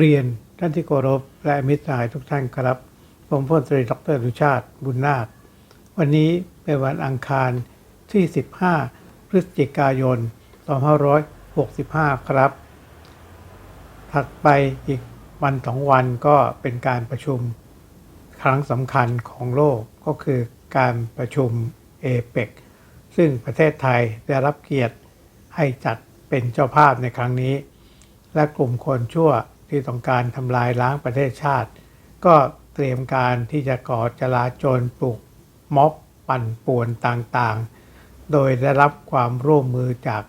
เรียนท่านที่เคารพและมิตรสหายทุกท่านครับ ผมพลตรีดรดุชาติบุญนาค วันนี้เป็นวันอังคารที่ 15 พฤศจิกายน 2565 ครับ ถัดไปอีกวันสองวันก็เป็นการประชุมครั้งสำคัญของโลกก็คือการประชุมเอเปกซึ่งประเทศไทยได้รับเกียรติให้จัดเป็นเจ้าภาพในครั้งนี้ และกลุ่มคนชั่ว ที่ต้องการทำลายล้างประเทศชาติ ก็เตรียมการที่จะก่อจลาจลปลุกม็อบปั่นป่วนต่างๆ โดยได้รับความร่วมมือจาก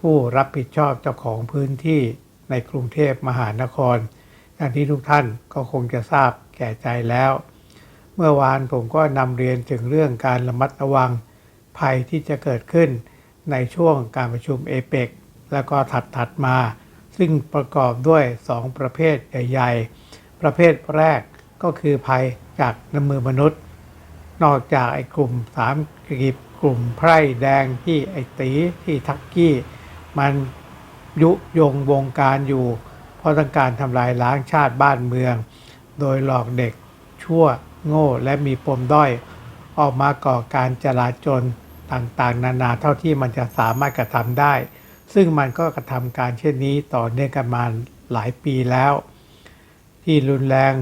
ผู้รับผิดชอบเจ้าของพื้นที่ในกรุงเทพมหานคร อย่างที่ทุกท่านก็คงจะทราบแก่ใจแล้ว เมื่อวานผมก็นำเรียนถึงเรื่องการระมัดระวังภัยที่จะเกิดขึ้นในช่วงการประชุมเอเปกแล้วก็ถัดถัดๆมา ซึ่งประกอบด้วย 2 ประเภทใหญ่ ๆ ประเภทแรกก็คือภัยจากน้ำมือมนุษย์ นอกจากไอ้กลุ่มสามกีบกลุ่มไพร่แดงที่ไอ้ตีที่ทักกี้ มันยุยงวงการอยู่ เพราะต้องการทำลายล้างชาติบ้านเมือง โดยหลอกเด็กชั่วโง่และมีปมด้อย ออกมาก่อการจลาจลต่างๆ นานาเท่าที่มันจะสามารถกระทำได้ ซึ่งมันก็กระทำการเช่นนี้ต่อเนื่องกันมาหลายปีแล้ว ที่รุนแรง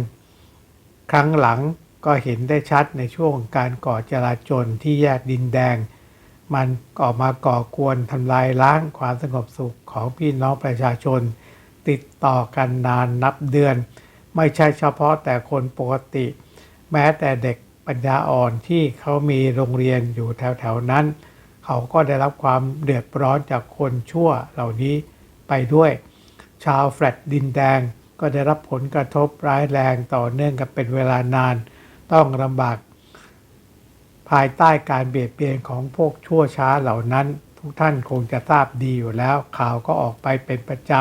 ครั้งหลังก็เห็นได้ชัดในช่วงการก่อจลาจลที่แยกดินแดง มันออกมาก่อกวนทำลายล้างความสงบสุขของพี่น้องประชาชน ติดต่อกันนานนับเดือน ไม่ใช่เฉพาะแต่คนปกติ แม้แต่เด็กปัญญาอ่อนที่เขามีโรงเรียนอยู่แถวๆนั้น เขาก็ได้รับความเดือดร้อนจากคนชั่วเหล่านี้ไปด้วย ชาวแฟลตดินแดงก็ได้รับผลกระทบร้ายแรงต่อเนื่องกันเป็นเวลานาน ต้องลำบาก ภายใต้การเบียดเบียนของพวกชั่วช้าเหล่านั้น ทุกท่านคงจะทราบดีอยู่แล้ว ข่าวก็ออกไปเป็นประจ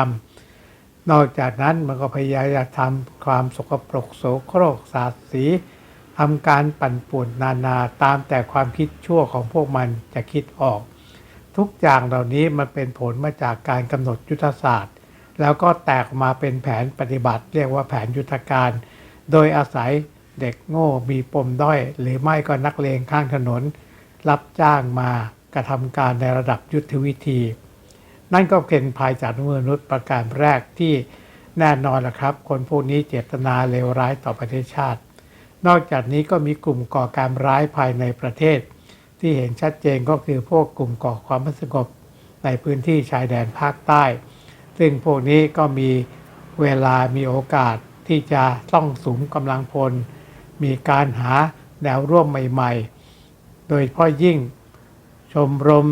ำ นอกจากนั้นมันก็พยายามทำความสกปรกโสโครกสาดสี ทำการปั่นป่วนนานาตามแต่ความคิดชั่วของพวกมันจะคิดออก ทุกอย่างเหล่านี้มันเป็นผลมาจากการกำหนดยุทธศาสตร์ แล้วก็แตกมาเป็นแผนปฏิบัติเรียกว่าแผนยุทธการ โดยอาศัยเด็กโง่มีปมด้อย หรือไม่ก็นักเลงข้างถนน รับจ้างมากระทำการในระดับยุทธวิธี นั่นก็เป็นภายจากมนุษย์ประการแรกที่แน่นอนละครับ คนพวกนี้เจตนาเลวร้ายต่อประเทศชาติ นอกจากนี้ก็มีกลุ่มก่อการร้ายภายในประเทศ ที่เห็นชัดเจนก็คือพวกกลุ่มก่อความไม่สงบในพื้นที่ชายแดนภาคใต้ ซึ่งพวกนี้ก็มีเวลามีโอกาสที่จะต้องสูงกำลังพล มีการหาแนวร่วมใหม่ ๆ โดยเฉพาะยิ่งชมรม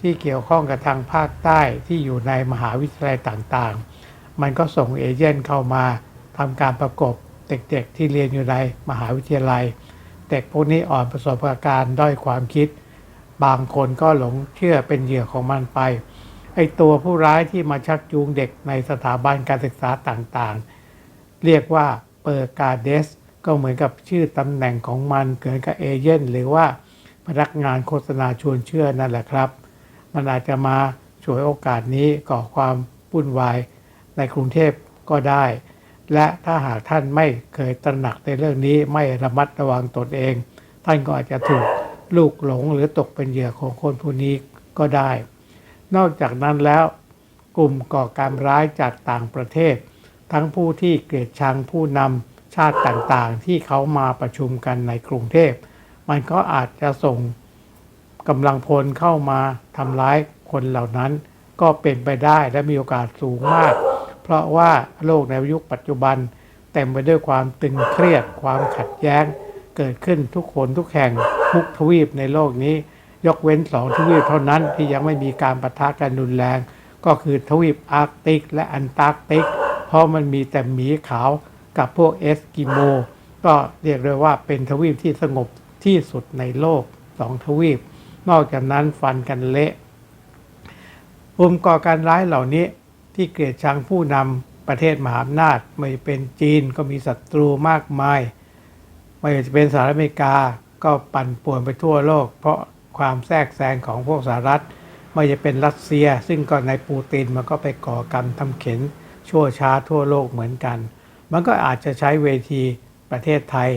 ที่เกี่ยวข้องกับทางภาคใต้ที่อยู่ในมหาวิทยาลัยต่างๆ มันก็ส่งเอเจนต์เข้ามาทำการประกบ เด็กๆ ที่เรียนอยู่ในมหาวิทยาลัย เด็กพวกนี้อ่อนประสบการณ์ด้อยความคิด บางคนก็หลงเชื่อเป็นเหยื่อของมันไปไอตัวผู้ร้ายที่มาชักจูงเด็กในสถาบันการศึกษาต่างๆ เรียกว่าเปอร์กาเดสก็เหมือนกับชื่อตำแหน่งของมันเกินกับเอเจนหรือว่าพนักงานโฆษณาชวนเชื่อนั่นแหละครับ มันอาจจะมาฉวยโอกาสนี้ก่อความวุ่นวายในกรุงเทพก็ได้ และถ้าหากท่านไม่เคยตระหนักในเรื่องนี้ไม่ระมัดระวังตนเอง ท่านก็อาจจะถูกลูกหลงหรือตกเป็นเหยื่อของคนผู้นี้ก็ได้ นอกจากนั้นแล้ว กลุ่มก่อการร้ายจากต่างประเทศ ทั้งผู้ที่เกลียดชังผู้นำชาติต่างๆ ที่เขามาประชุมกันในกรุงเทพ มันก็อาจจะส่งกำลังพลเข้ามาทำร้ายคนเหล่านั้น ก็เป็นไปได้และมีโอกาสสูงมาก เพราะว่าโลกในยุคปัจจุบัน เต็มไปด้วยความตึงเครียดความขัดแย้ง เกิดขึ้นทุกคนทุกแห่งทุกทวีปในโลกนี้ ยกเว้นสองทวีปเท่านั้นที่ยังไม่มีการปะทะกันรุนแรง ก็คือทวีปอาร์กติก และแอนตาร์กติก เพราะมันมีแต่หมีขาวกับพวกเอสกิโมก็เรียกเลยว่าเป็นทวีปที่สงบที่สุดในโลกสองทวีป นอกจากนั้นฟันกันเละกลุ่มก่อการร้ายเหล่านี้ ที่เกลียดชังผู้นำประเทศมหาอำนาจ ไม่เป็นจีนก็มีศัตรูมากมาย ไม่ว่าจะเป็นสหรัฐอเมริกาก็ปั่นป่วนไปทั่วโลก เพราะความแทรกแซงของพวกสหรัฐ ไม่ว่าจะเป็นรัสเซีย ซึ่งก็ในปูตินมันก็ไปก่อกรรมทำเข็นชั่วช้าทั่วโลกเหมือนกัน มันก็อาจจะใช้เวทีประเทศไทย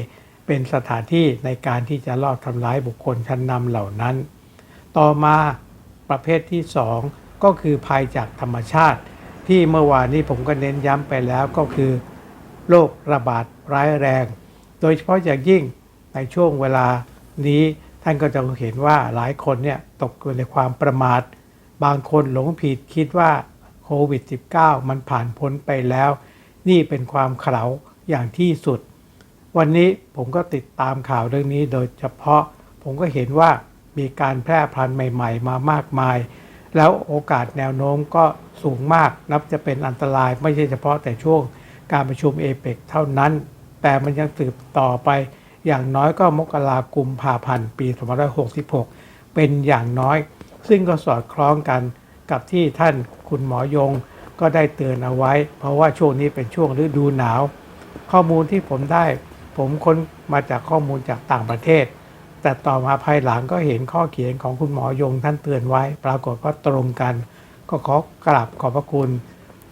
เป็นสถานที่ในการที่จะลอบทำร้ายบุคคลชั้นนำเหล่านั้น ต่อมาประเภทที่ 2 ก็คือภัยจากธรรมชาติ ที่เมื่อวานนี้ผมก็เน้นย้ำไปแล้วก็คือโรคระบาดร้ายแรง โดยเฉพาะอย่างยิ่งในช่วงเวลานี้ท่านก็จะเห็นว่าหลายคนเนี่ยตกอยู่ในความประมาท บางคนหลงผิดคิดว่าโควิด -19 มันผ่านพ้นไปแล้ว นี่เป็นความเขลาอย่างที่สุด วันนี้ผมก็ติดตามข่าวเรื่องนี้โดยเฉพาะผมก็เห็นว่ามีการแพร่พันธุ์ใหม่ ๆ มามากมาย แล้วโอกาสแนวโน้มก็สูงมากนับจะเป็นอันตรายไม่ใช่เฉพาะแต่ช่วงการประชุมเอเปกเท่านั้น แต่มันยังสืบต่อไปอย่างน้อยก็มกรากุมภาพันธ์ปี 2566 เป็นอย่างน้อย ซึ่งก็สอดคล้องกันกับที่ท่านคุณหมอยงก็ได้เตือนเอาไว้ เพราะว่าช่วงนี้เป็นช่วงฤดูหนาว ข้อมูลที่ผมได้ ผมค้นมาจากข้อมูลจากต่างประเทศ แต่ต่อมาภายหลังก็เห็นข้อเขียนของคุณหมอยงท่านเตือนไว้ ปรากฏว่าตรงกัน ก็ขอกราบขอบพระคุณ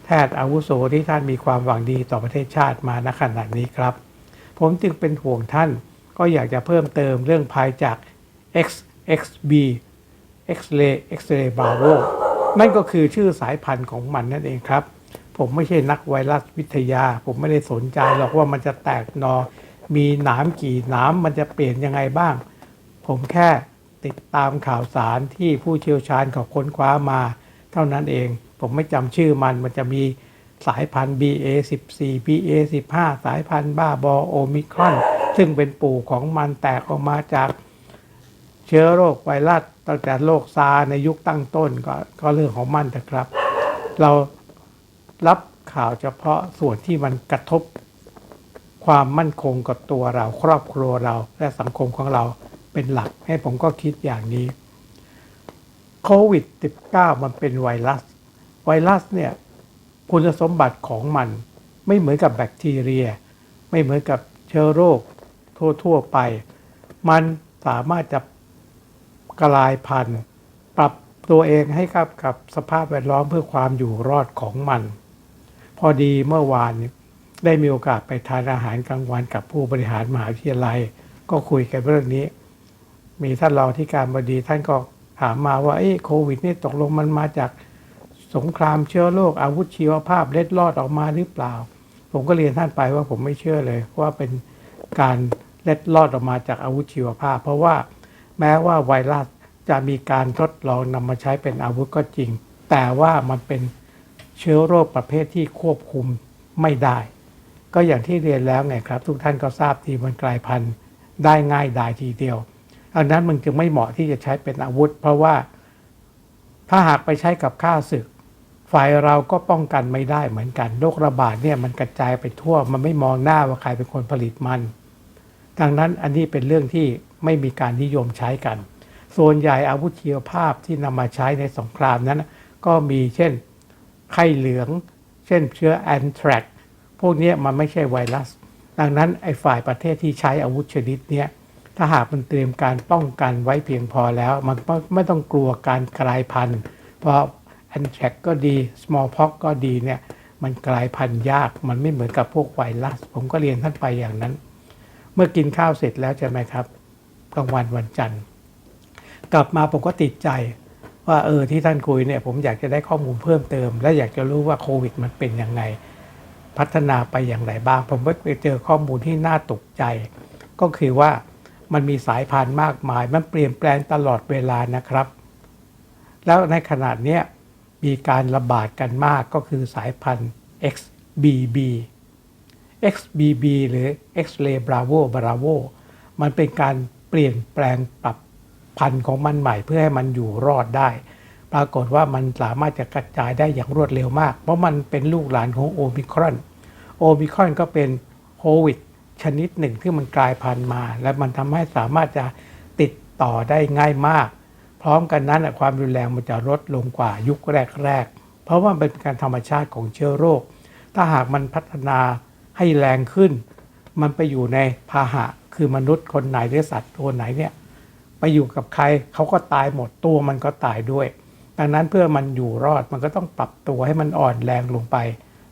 แพทย์อาวุโสที่ท่านมีความหวังดีต่อประเทศชาติมาณขณะนี้ครับ ผมจึงเป็นห่วงท่านก็อยากจะเพิ่มเติมเรื่องภายจาก XXB X-ray X-ray Bravo นั่นก็คือชื่อสายพันธุ์ของมันนั่นเองครับ ผมไม่ใช่นักไวรัสวิทยา ผมไม่ได้สนใจหรอกว่ามันจะแตกหนอ มีหนามกี่หนามมันจะเปลี่ยนยังไงบ้าง ผมแค่ติดตามข่าวสารที่ผู้เชี่ยวชาญเขาค้นคว้ามา เท่านั้นเอง ผมไม่จำชื่อมันมันจะมีสายพันธุ์ BA14 BA15 สายพันธุ์บ้าบอโอมิครอน ซึ่งเป็นปู่ของมันแตกออกมาจากเชื้อโรคไวรัสตั้งแต่โรคซาร์ในยุคตั้งต้นก็ก็เรื่องของมันนะครับ เรารับข่าวเฉพาะส่วนที่มันกระทบความมั่นคงกับตัวเราครอบครัวเราและสังคมของเรา เป็นหลักให้ผมก็คิดอย่างนี้โควิด -19 มันเป็นไวรัส ไวรัสเนี่ยคุณสมบัติของมันไม่เหมือนกับแบคทีเรีย ไม่เหมือนกับเชื้อโรคทั่วๆไป มันสามารถจะกลายพันธุ์ ปรับตัวเองให้กับกับสภาพแวดล้อมเพื่อความอยู่รอดของมัน พอดีเมื่อวานได้มีโอกาสไปทานอาหารกลางวันกับผู้บริหารมหาวิทยาลัย ก็คุยกันเรื่องนี้ มีท่านรองที่การบดีท่านก็ถามมาว่าเอ้โควิดนี่ตกลงมันมาจากสงครามเชื้อโรคอาวุธชีวภาพเล็ดลอดออกมาหรือเปล่า ผมก็เรียนท่านไปว่าผมไม่เชื่อเลยว่าเป็นการเล็ดลอดออกมาจากอาวุธชีวภาพ เพราะว่าแม้ว่าไวรัสจะมีการทดลองนำมาใช้เป็นอาวุธก็จริง แต่ว่ามันเป็นเชื้อโรคประเภทที่ควบคุมไม่ได้ ก็อย่างที่เรียนแล้วไงครับ ทุกท่านก็ทราบทีมันกลายพันธุ์ได้ง่ายดายทีเดียว อันนั้นมันจึงไม่เหมาะที่จะใช้เป็นอาวุธ เพราะว่าถ้าหากไปใช้กับข้าศึก ฝ่ายเราก็ป้องกันไม่ได้เหมือนกันโรคระบาดเนี่ยมันกระจายไปทั่ว มันไม่มองหน้าว่าใครเป็นคนผลิตมัน ดังนั้นอันนี้เป็นเรื่องที่ไม่มีการนิยมใช้กัน ส่วนใหญ่อาวุธชีวภาพที่นำมาใช้ในสงครามนั้น ก็มีเช่นไข้เหลือง เช่นเชื้อแอนทรักพวกนี้มันไม่ใช่ไวรัส ดังนั้นไอ้ฝ่ายประเทศที่ใช้อาวุธชนิดเนี้ย ถ้าหากมันเตรียมการป้องกันไว้เพียงพอแล้ว มันไม่ต้องกลัวการกลายพันธุ์ เพราะแอนแทรกก็ดี smallpox ก็ดีเนี่ยมันกลายพันธุ์ยาก มันไม่เหมือนกับพวกไวรัส ผมก็เรียนท่านไปอย่างนั้น เมื่อกินข้าวเสร็จแล้วใช่ไหมครับกลางวันวันจันทร์ กลับมาผมก็ติดใจว่าเออที่ท่านคุยเนี่ยผมอยากจะได้ข้อมูลเพิ่มเติม และอยากจะรู้ว่าโควิดมันเป็นยังไง พัฒนาไปอย่างไรบ้าง ผมก็ไปเจอข้อมูลที่น่าตกใจ ก็คือว่า มันมีสายพันธุ์มากมาย มันเปลี่ยนแปลงตลอดเวลานะครับ แล้วในขนาดนี้มีการระบาดกันมากก็คือสายพันธุ์ XBB XBB หรือ X-ray Bravo Bravo มันเป็นการเปลี่ยนแปลงปรับพันธุ์ของมันใหม่เพื่อให้มันอยู่รอดได้ ปรากฏว่ามันสามารถจะกระจายได้อย่างรวดเร็วมาก เพราะมันเป็นลูกหลานของโอมิครอน โอมิครอนก็เป็นโควิด ชนิดหนึ่งที่มันกลายพันธุ์มา และมันทำให้สามารถจะติดต่อได้ง่ายมาก พร้อมกันนั้นความรุนแรงมันจะลดลงกว่ายุคแรกๆ เพราะว่าเป็นการธรรมชาติของเชื้อโรค ถ้าหากมันพัฒนาให้แรงขึ้น มันไปอยู่ในพาหะคือมนุษย์คนไหนหรือสัตว์ตัวไหนเนี่ยไปอยู่กับใครเขาก็ตายหมดตัวมันก็ตายด้วย ดังนั้นเพื่อมันอยู่รอดมันก็ต้องปรับตัวให้มันอ่อนแรงลงไป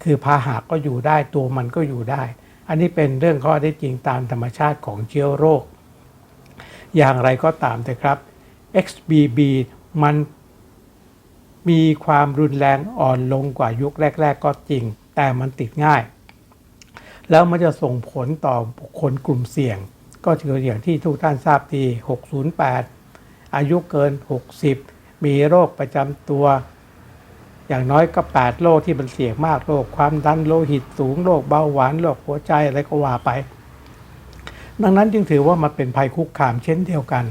คือพาหะก็อยู่ได้ตัวมันก็อยู่ได้ อันนี้เป็นเรื่องข้อได้จริงตามธรรมชาติของเชื้อโรค อย่างไรก็ตามแต่ครับ XBB มันมีความรุนแรงอ่อนลงกว่ายุคแรก ๆ ก็จริง แต่มันติดง่าย แล้วมันจะส่งผลต่อบุคคลกลุ่มเสี่ยง ก็คืออย่างที่ทุกท่านทราบดี608 อายุเกิน 60 มีโรคประจำตัว อย่างน้อยก็ 8 โรคที่มันเสี่ยงมากโรคความดันโลหิตสูงโรคเบาหวานโรคหัวใจอะไรก็ว่าไป ดังนั้นจึงถือว่ามันเป็นภัยคุกคามเช่นเดียวกัน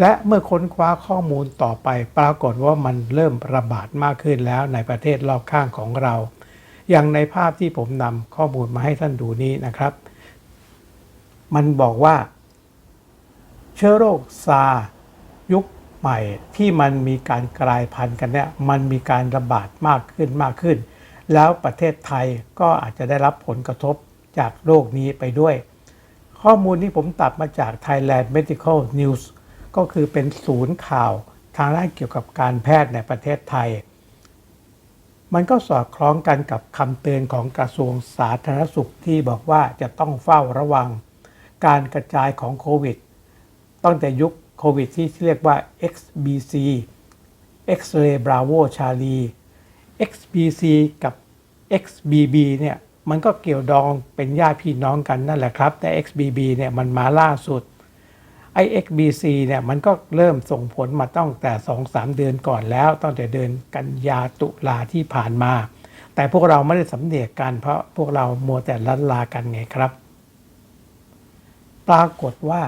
และเมื่อค้นคว้าข้อมูลต่อไป ปรากฏว่ามันเริ่มระบาดมากขึ้นแล้วในประเทศรอบข้างของเรา อย่างในภาพที่ผมนำข้อมูลมาให้ท่านดูนี้นะครับ มันบอกว่า เชื้อโรคซายุค ใหม่ที่มันมีการกลายพันธุ์กันเนี่ยมันมีการระบาดมากขึ้นมากขึ้น แล้วประเทศไทยก็อาจจะได้รับผลกระทบจากโรคนี้ไปด้วย ข้อมูลที่ผมตัดมาจาก Thailand Medical News ก็คือเป็นศูนย์ข่าวทางด้านเกี่ยวกับการแพทย์ในประเทศไทย มันก็สอดคล้องกันกับคำเตือนของกระทรวงสาธารณสุขที่บอกว่าจะต้องเฝ้าระวัง การกระจายของโควิดตั้งแต่ยุค โควิดที่เรียกว่า XBC X-ray Bravo Charlie XBC กับ XBB เนี่ยมันก็เกี่ยวดองเป็นญาติพี่น้องกันนั่นแหละครับ แต่ XBB เนี่ยมันมาล่าสุดไอ XBC เนี่ยมันก็เริ่มส่งผลมาตั้งแต่ 2-3 เดือนก่อนแล้วตั้งแต่เดือนกันยาตุลาที่ผ่านมา แต่พวกเราไม่ได้สำเนียกกันเพราะพวกเรามัวแต่ลันลากันไงครับ ปรากฏว่า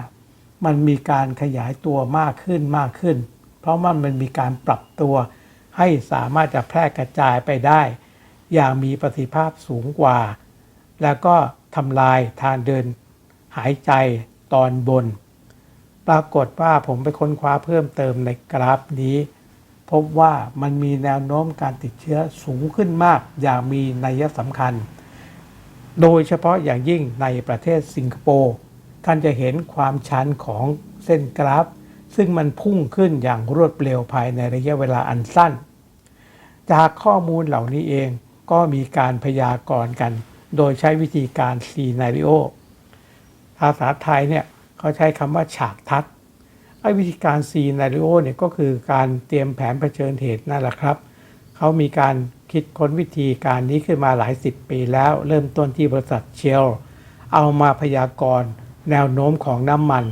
มันมีการขยายตัวมากขึ้นมากขึ้น เพราะว่ามันมีการปรับตัวให้สามารถจะแพร่กระจายไปได้ อย่างมีประสิทธิภาพสูงกว่า แล้วก็ทำลายทางเดินหายใจตอนบน ปรากฏว่าผมไปค้นคว้าเพิ่มเติมในกราฟนี้ พบว่ามันมีแนวโน้มการติดเชื้อสูงขึ้นมากอย่างมีนัยสำคัญ โดยเฉพาะอย่างยิ่งในประเทศสิงคโปร์ ท่านจะเห็นความชันของเส้นกราฟ ซึ่งมันพุ่งขึ้นอย่างรวดเร็วภายในระยะเวลาอันสั้น จากข้อมูลเหล่านี้เองก็มีการพยากรณ์กัน โดยใช้วิธีการซีนาริโอภาษาไทยเนี่ยเขาใช้คำว่าฉากทัดไอ้วิธีการซีนาริโอเนี่ยก็คือการเตรียมแผนเผชิญเหตุนั่นแหละครับเขามีการคิดค้นวิธีการนี้ขึ้นมาหลายสิบปีแล้ว เริ่มต้นที่บริษัทเชล เอามาพยากรณ์ แนวโน้มของน้ำมัน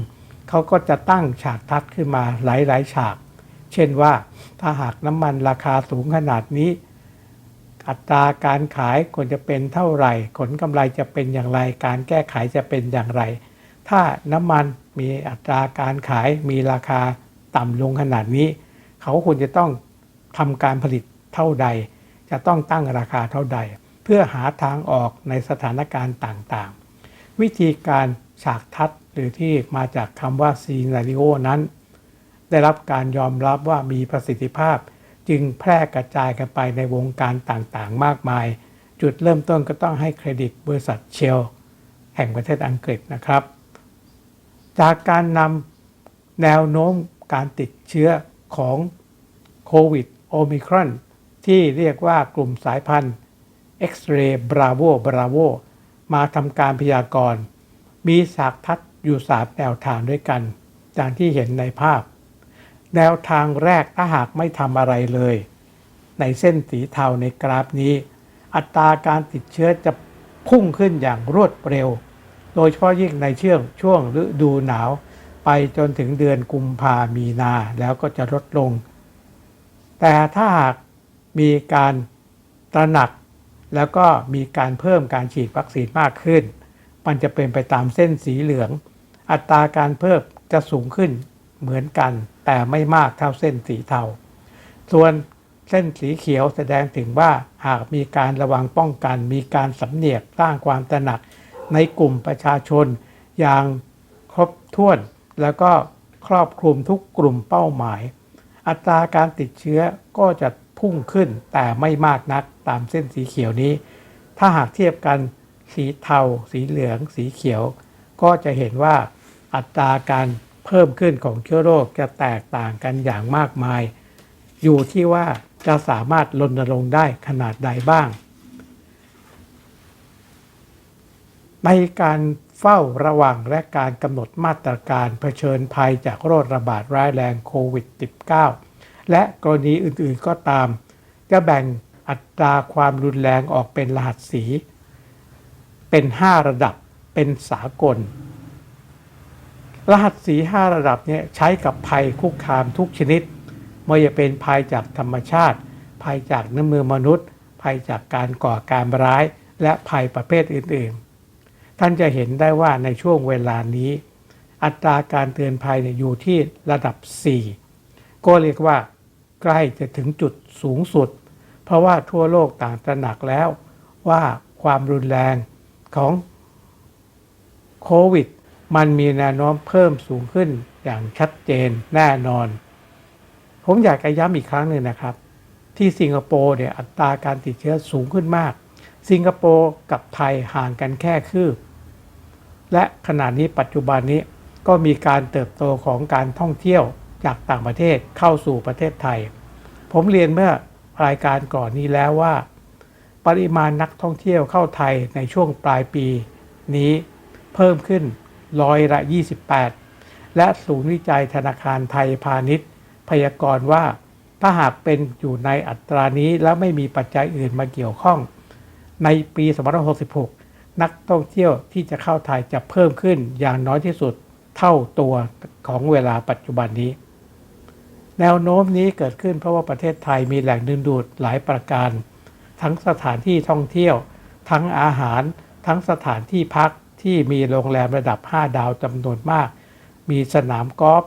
เขาก็จะตั้งฉากทัดขึ้นมาหลายๆฉาก เช่นว่าถ้าหากน้ำมันราคาสูงขนาดนี้ อัตราการขายควรจะเป็นเท่าไหร่ ผลกำไรจะเป็นอย่างไร การแก้ไขจะเป็นอย่างไร ถ้าน้ำมันมีอัตราการขายมีราคาต่ำลงขนาดนี้ เขาควรจะต้องทำการผลิตเท่าใด จะต้องตั้งราคาเท่าใด เพื่อหาทางออกในสถานการณ์ต่างๆ วิธีการ ฉากทัดหรือที่มาจากคำว่าซีนาริโอนั้น ได้รับการยอมรับว่ามีประสิทธิภาพ จึงแพร่กระจายกันไปในวงการต่างๆ มากมาย จุดเริ่มต้นก็ต้องให้เครดิตบริษัทเชลแห่งประเทศอังกฤษนะครับ จากการนำแนวโน้มการติดเชื้อของโควิดโอมิครอนที่เรียกว่ากลุ่มสายพันธุ์ X-ray Bravo Bravo มาทำการพยากรณ์ มีฉากทัดอยู่สามแนวทางด้วยกันอย่างที่เห็นในภาพ แนวทางแรกถ้าหากไม่ทำอะไรเลย ในเส้นสีเทาในกราฟนี้ อัตราการติดเชื้อจะพุ่งขึ้นอย่างรวดเร็ว โดยเฉพาะยิ่งในช่วงช่วงฤดูหนาว ไปจนถึงเดือนกุมภามีนาแล้วก็จะลดลง แต่ถ้าหากมีการตระหนักแล้วก็มีการเพิ่มการฉีดวัคซีนมากขึ้น มันจะเป็นไปตามเส้นสีเหลือง อัตราการเพิ่มจะสูงขึ้นเหมือนกัน แต่ไม่มากเท่าเส้นสีเทา ส่วนเส้นสีเขียวแสดงถึงว่าหากมีการระวังป้องกัน มีการสำเนียกสร้างความตระหนักในกลุ่มประชาชน อย่างครบถ้วน แล้วก็ครอบคลุมทุกกลุ่มเป้าหมาย อัตราการติดเชื้อก็จะพุ่งขึ้นแต่ไม่มากนักตามเส้นสีเขียวนี้ ถ้าหากเทียบกัน สีเทา สีเหลือง สีเขียว ก็จะเห็นว่าอัตราการเพิ่มขึ้นของเชื้อโรคจะแตกต่างกันอย่างมากมาย อยู่ที่ว่าจะสามารถรณรงค์ได้ขนาดใดบ้าง ในการเฝ้าระวังและการกำหนดมาตรการเผชิญภัยจากโรคระบาดร้ายแรงโควิด -19 และกรณีอื่นๆก็ตาม จะแบ่งอัตราความรุนแรงออกเป็นรหัสสี เป็น 5 ระดับเป็นสากล รหัสสี5ระดับเนี่ยใช้กับภัยคุกคามทุกชนิดไม่ว่าจะเป็นภัยจากธรรมชาติ ภัยจากน้ำมือมนุษย์ ภัยจากการก่อการร้าย และภัยประเภทอื่นๆ ท่านจะเห็นได้ว่าในช่วงเวลานี้ อัตราการเตือนภัยเนี่ยอยู่ที่ระดับ 4 ก็เรียกว่า ใกล้จะถึงจุดสูงสุด เพราะว่าทั่วโลกต่างตระหนักแล้วว่าความรุนแรง ของโควิด มันมีแนวโน้มเพิ่มสูงขึ้นอย่างชัดเจนแน่นอน ผมอยากจะย้ำอีกครั้งหนึ่งนะครับ ที่สิงคโปร์เนี่ยอัตราการติดเชื้อสูงขึ้นมาก สิงคโปร์กับไทยห่างกันแค่คืบ และขณะนี้ปัจจุบันนี้ก็มีการเติบโตของการท่องเที่ยวจากต่างประเทศเข้าสู่ประเทศไทย ผมเรียนเมื่อรายการก่อนนี้แล้วว่า ปริมาณนักท่องเที่ยวเข้าไทยในช่วงปลายปีนี้เพิ่มขึ้นร้อยละ 28 และศูนย์วิจัยธนาคารไทยพาณิชย์ พยากรณ์ว่าถ้าหากเป็นอยู่ในอัตรานี้แล้วไม่มีปัจจัยอื่นมาเกี่ยวข้อง ในปี2566 นักท่องเที่ยวที่จะเข้าไทยจะเพิ่มขึ้นอย่างน้อยที่สุดเท่าตัวของเวลาปัจจุบันนี้ แนวโน้มนี้เกิดขึ้นเพราะว่าประเทศไทยมีแหล่งดึงดูดหลายประการ ทั้งสถานที่ท่องเที่ยว ทั้งอาหาร ทั้งสถานที่พักที่มีโรงแรมระดับ 5 ดาวจำนวนมาก มีสนามกอล์ฟ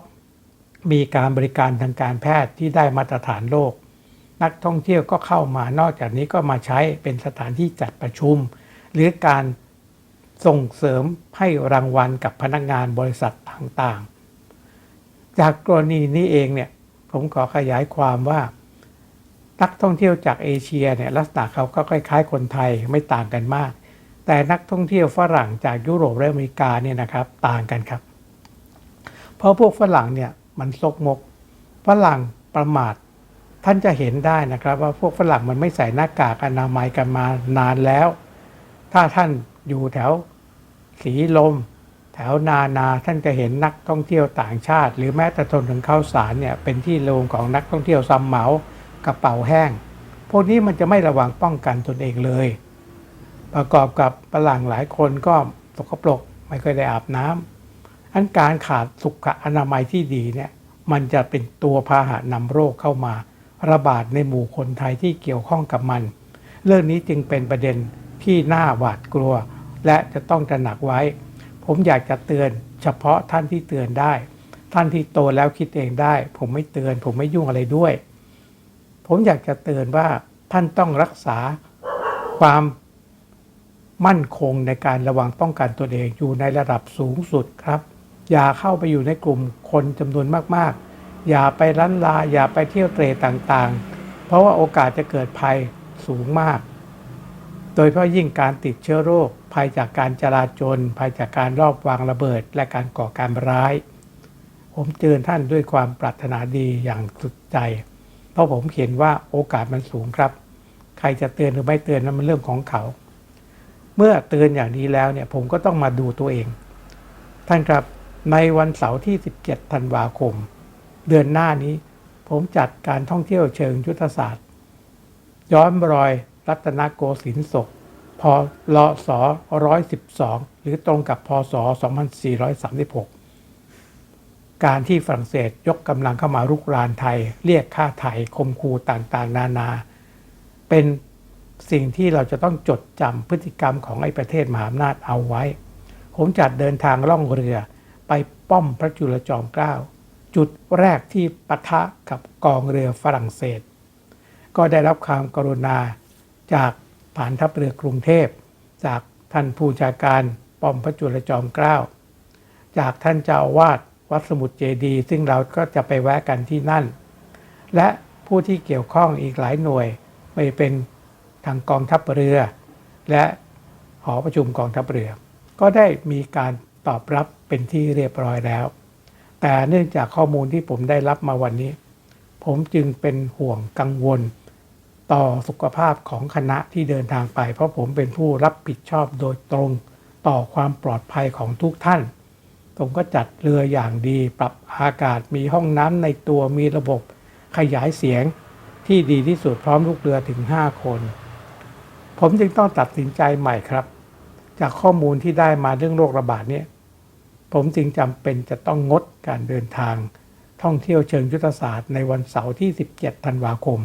มีการบริการทางการแพทย์ที่ได้มาตรฐานโลก นักท่องเที่ยวก็เข้ามานอกจากนี้ก็มาใช้เป็นสถานที่จัดประชุม หรือการส่งเสริมให้รางวัลกับพนักงานบริษัทต่างๆ จากกรณีนี้เองเนี่ยผมขอขยายความว่า นักท่องเที่ยวจากเอเชียเนี่ยลักษณะเขาก็คล้ายๆ คนไทยไม่ต่างกันมาก แต่นักท่องเที่ยวฝรั่งจากยุโรปและอเมริกาเนี่ยนะครับต่างกันครับ เพราะพวกฝรั่งเนี่ยมันซกมกฝรั่งประมาทท่านจะเห็นได้นะครับ ว่าพวกฝรั่งมันไม่ใส่หน้ากากอนามัยกันมานานแล้ว ถ้าท่านอยู่แถวสีลม แถวนานาท่านจะเห็นนักท่องเที่ยวต่างชาติ หรือแม้แต่ทนถนนข้าวสารเนี่ยเป็นที่ลงของนักท่องเที่ยวซ้ำเหมา กระเป๋าแห้ง พวกนี้มันจะไม่ระวังป้องกันตนเองเลย ประกอบกับฝรั่งหลายคนก็สกปรกไม่เคยได้อาบน้ำอันการขาดสุขอนามัยที่ดีเนี่ยมันจะเป็นตัวพาหะนำโรคเข้ามา ระบาดในหมู่คนไทยที่เกี่ยวข้องกับมัน เรื่องนี้จึงเป็นประเด็นที่น่าหวาดกลัว และจะต้องตระหนักไว้ ผมอยากจะเตือนเฉพาะท่านที่เตือนได้ ท่านที่โตแล้วคิดเองได้ ผมไม่เตือน ผมไม่ยุ่งอะไรด้วย ผมอยากจะเตือนว่าท่านต้องรักษาความมั่นคงในการระวังป้องกันตัวเองอยู่ในระดับสูงสุดครับ อย่าเข้าไปอยู่ในกลุ่มคนจำนวนมากๆ อย่าไปล้านลา อย่าไปเที่ยวเตรต่างๆ เพราะว่าโอกาสจะเกิดภัยสูงมาก โดยเฉพาะยิ่งการติดเชื้อโรค ภัยจากการจราจร ภัยจากการรอบวางระเบิด และการก่อการร้าย ผมเตือนท่านด้วยความปรารถนาดีอย่างสุดใจ เพราะผมเห็นว่าโอกาสมันสูงครับ ใครจะเตือนหรือไม่เตือนนั้นมันเรื่องของเขา เมื่อเตือนอย่างนี้แล้วเนี่ยผมก็ต้องมาดูตัวเอง ท่านครับในวันเสาร์ที่ 17 ธันวาคม เดือนหน้านี้ ผมจัดการท่องเที่ยวเชิงยุทธศาสตร์ ย้อนรอยรัตนโกสินทร์ศกพลศ112 หรือตรงกับพศ 2436 การที่ฝรั่งเศสยกกำลังเข้ามารุกรานไทย เรียกค่าไถ่คมคูต่างๆ นานา เป็นสิ่งที่เราจะต้องจดจำพฤติกรรมของไอ้ประเทศมหาอำนาจเอาไว้ ผมจัดเดินทางล่องเรือไปป้อมพระจุลจอมเกล้าจุดแรกที่ปะทะกับกองเรือฝรั่งเศส ก็ได้รับความกรุณาจากฐานทัพเรือกรุงเทพ จากท่านผู้จากการป้อมพระจุลจอมเกล้า จากท่านเจ้าอาวาส วัดสมุทรเจดี ซึ่งเราก็จะไปแวะกันที่นั่น และผู้ที่เกี่ยวข้องอีกหลายหน่วย ไม่เป็นทางกองทัพเรือ และหอประชุมกองทัพเรือ ก็ได้มีการตอบรับเป็นที่เรียบร้อยแล้ว แต่เนื่องจากข้อมูลที่ผมได้รับมาวันนี้ ผมจึงเป็นห่วงกังวล ต่อสุขภาพของคณะที่เดินทางไป เพราะผมเป็นผู้รับผิดชอบโดยตรงต่อความปลอดภัยของทุกท่าน ผมก็จัดเรืออย่างดี ปรับอากาศมีห้องน้ำในตัวมีระบบขยายเสียงที่ดีที่สุดพร้อมลูกเรือถึง 5 คน ผมจึงต้องตัดสินใจใหม่ครับ จากข้อมูลที่ได้มาเรื่องโรคระบาดเนี่ยผมจึงจำเป็นจะต้องงดการเดินทาง ท่องเที่ยวเชิงยุทธศาสตร์ในวันเสาร์ที่ 17 ธันวาคม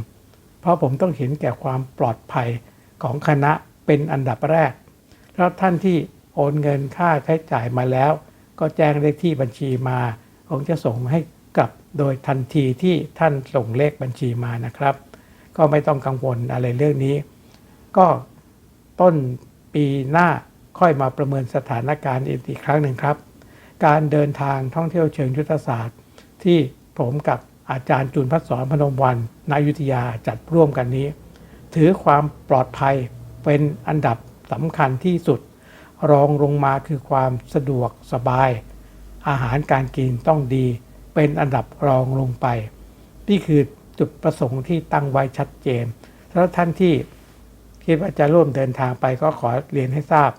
เพราะผมต้องเห็นแก่ความปลอดภัยของคณะเป็นอันดับแรก แล้วท่านที่โอนเงินค่าใช้จ่ายมาแล้ว ก็แจ้งเลขที่บัญชีมา ผมจะส่งให้กลับโดยทันทีที่ท่านส่งเลขบัญชีมานะครับ ก็ไม่ต้องกังวลอะไรเรื่องนี้ ก็ต้นปีหน้าค่อยมาประเมินสถานการณ์อีกครั้งหนึ่งครับ การเดินทางท่องเที่ยวเชิงยุทธศาสตร์ ที่ผมกับอาจารย์จุนพัฒสอนพนมวันนายุทธยาจัดร่วมกันนี้ ถือความปลอดภัยเป็นอันดับสำคัญที่สุด รองลงมาคือความสะดวกสบาย อาหารการกินต้องดี เป็นอันดับรองลงไป นี่คือจุดประสงค์ที่ตั้งไว้ชัดเจนแล้วท่านที่คิดว่าจะร่วมเดินทางไปก็ขอเรียนให้ทราบ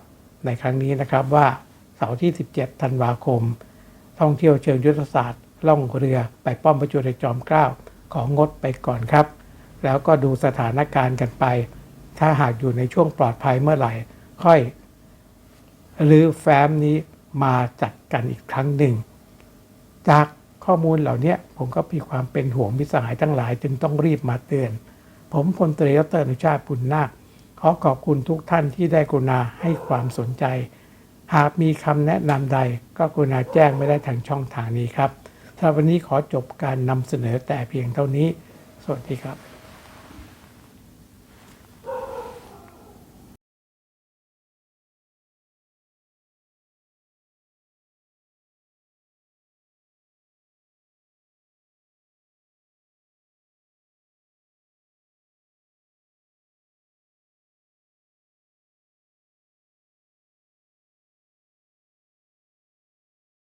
ในครั้งนี้นะครับว่าเสาร์ที่ 17 ธันวาคม ท่องเที่ยวเชิงยุทธศาสตร์ ล่องเรือไปป้อมประจุในจอมเกล้าของงดไปก่อนครับ แล้วก็ดูสถานการณ์กันไป ถ้าหากอยู่ในช่วงปลอดภัยเมื่อไหร่ ค่อย หรือแฟ้มนี้มาจัดกันอีกครั้งหนึ่ง จากข้อมูลเหล่านี้ผมก็มีความเป็นห่วงมิตรสหายทั้งหลาย จึงต้องรีบมาเตือน ผมพลตรีดรอนุชาติปุณนาคขอขอบคุณทุกท่านที่ได้กรุณาให้ความสนใจ หากมีคำแนะนำใดก็กรุณาแจ้งไม่ได้ทางช่องทางนี้ครับสำหรับวันนี้ขอจบการนำเสนอแต่เพียงเท่านี้ สวัสดีครับ